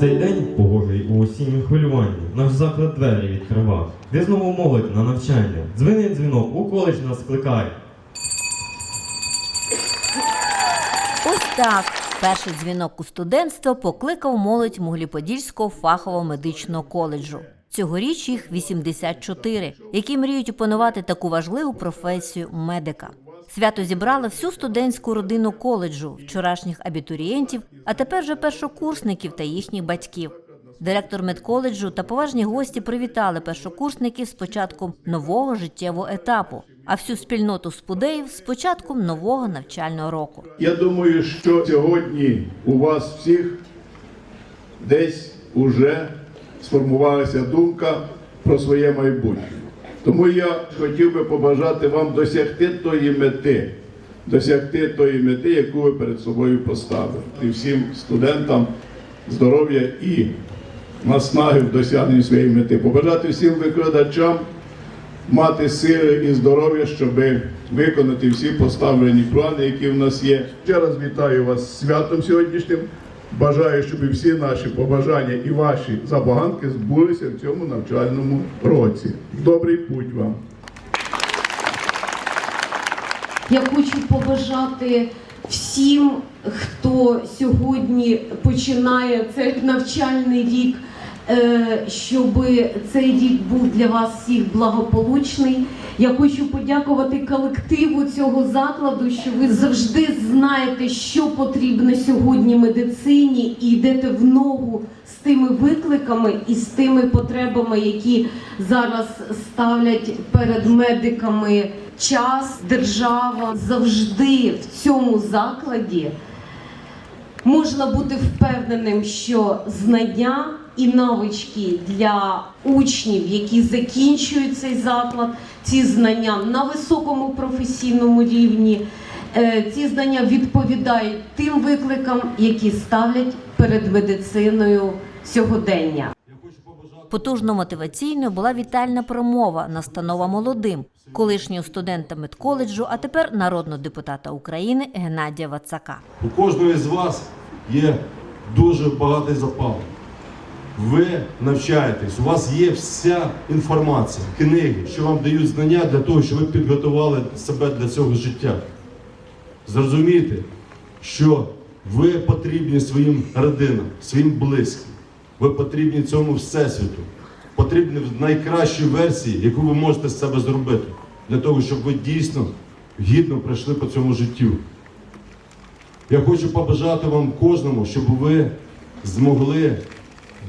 Цей день, погожий у осіннім хвилюванні, наш заклад двері відкривав. Де знову молодь на навчання? Дзвенить дзвінок, у коледж нас скликає. Ось так. Перший дзвінок у студентство покликав молодь Мугліподільського фахового медичного коледжу. Цьогоріч їх 84, які мріють опанувати таку важливу професію медика. Свято зібрало всю студентську родину коледжу, вчорашніх абітурієнтів, а тепер вже першокурсників та їхніх батьків. Директор медколеджу та поважні гості привітали першокурсників з початком нового життєвого етапу, а всю спільноту спудеїв з початком нового навчального року. Я думаю, що сьогодні у вас всіх десь уже сформувалася думка про своє майбутнє. Тому я хотів би побажати вам досягти тої мети, досягти тої мети, яку ви перед собою поставили. І всім студентам здоров'я і наснаги в досягненні своєї мети. Побажати всім викладачам мати сили і здоров'я, щоб виконати всі поставлені плани, які в нас є. Ще раз вітаю вас з святом сьогоднішнім. Бажаю, щоб всі наші побажання і ваші забаганки збулися в цьому навчальному році. Добрий путь вам! Я хочу побажати всім, хто сьогодні починає цей навчальний рік, щоб цей рік був для вас всіх благополучний. Я хочу подякувати колективу цього закладу, що ви завжди знаєте, що потрібно сьогодні медицині, і йдете в ногу з тими викликами і з тими потребами, які зараз ставлять перед медиками час, держава завжди в цьому закладі. Можна бути впевненим, що знання і навички для учнів, які закінчують цей заклад, ці знання на високому професійному рівні, е, ці знання відповідають тим викликам, які ставлять перед медициною сьогодення. Потужно мотиваційною була вітальна промова, настанова молодим, колишнього студента медколеджу, а тепер народного депутата України Геннадія Вацака. У кожного з вас є дуже багатий запал. Ви навчаєтесь, у вас є вся інформація, книги, що вам дають знання для того, щоб ви підготували себе для цього життя. Зрозумійте, що ви потрібні своїм родинам, своїм близьким. Ви потрібні цьому всесвіту. Потрібні в найкращій версії, яку ви можете з себе зробити, для того, щоб ви дійсно гідно пройшли по цьому життю. Я хочу побажати вам кожному, щоб ви змогли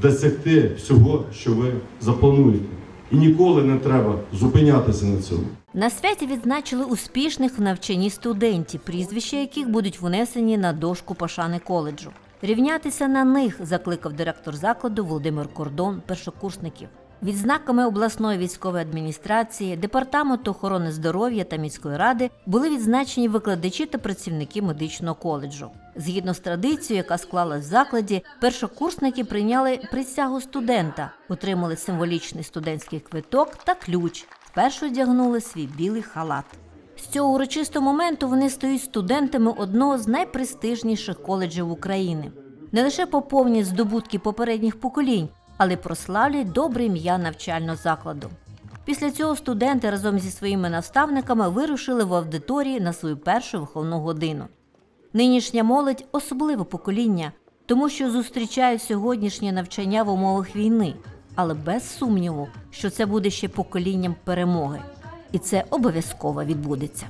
досягти всього, що ви заплануєте. І ніколи не треба зупинятися на цьому. На святі відзначили успішних в навчанні студентів, прізвища яких будуть внесені на дошку пошани коледжу. Рівнятися на них закликав директор закладу Володимир Кордон першокурсників. Відзнаками обласної військової адміністрації, департаменту охорони здоров'я та міської ради були відзначені викладачі та працівники медичного коледжу. Згідно з традицією, яка склалась в закладі, першокурсники прийняли присягу студента, отримали символічний студентський квиток та ключ. Вперше одягнули свій білий халат. З цього урочистого моменту вони стають студентами одного з найпрестижніших коледжів України. Не лише поповнять здобутки попередніх поколінь, але й прославлять добре ім'я навчального закладу. Після цього студенти разом зі своїми наставниками вирушили в аудиторії на свою першу виховну годину. Нинішня молодь особливе покоління, тому що зустрічають сьогоднішнє навчання в умовах війни, але без сумніву, що це буде ще поколінням перемоги, і це обов'язково відбудеться.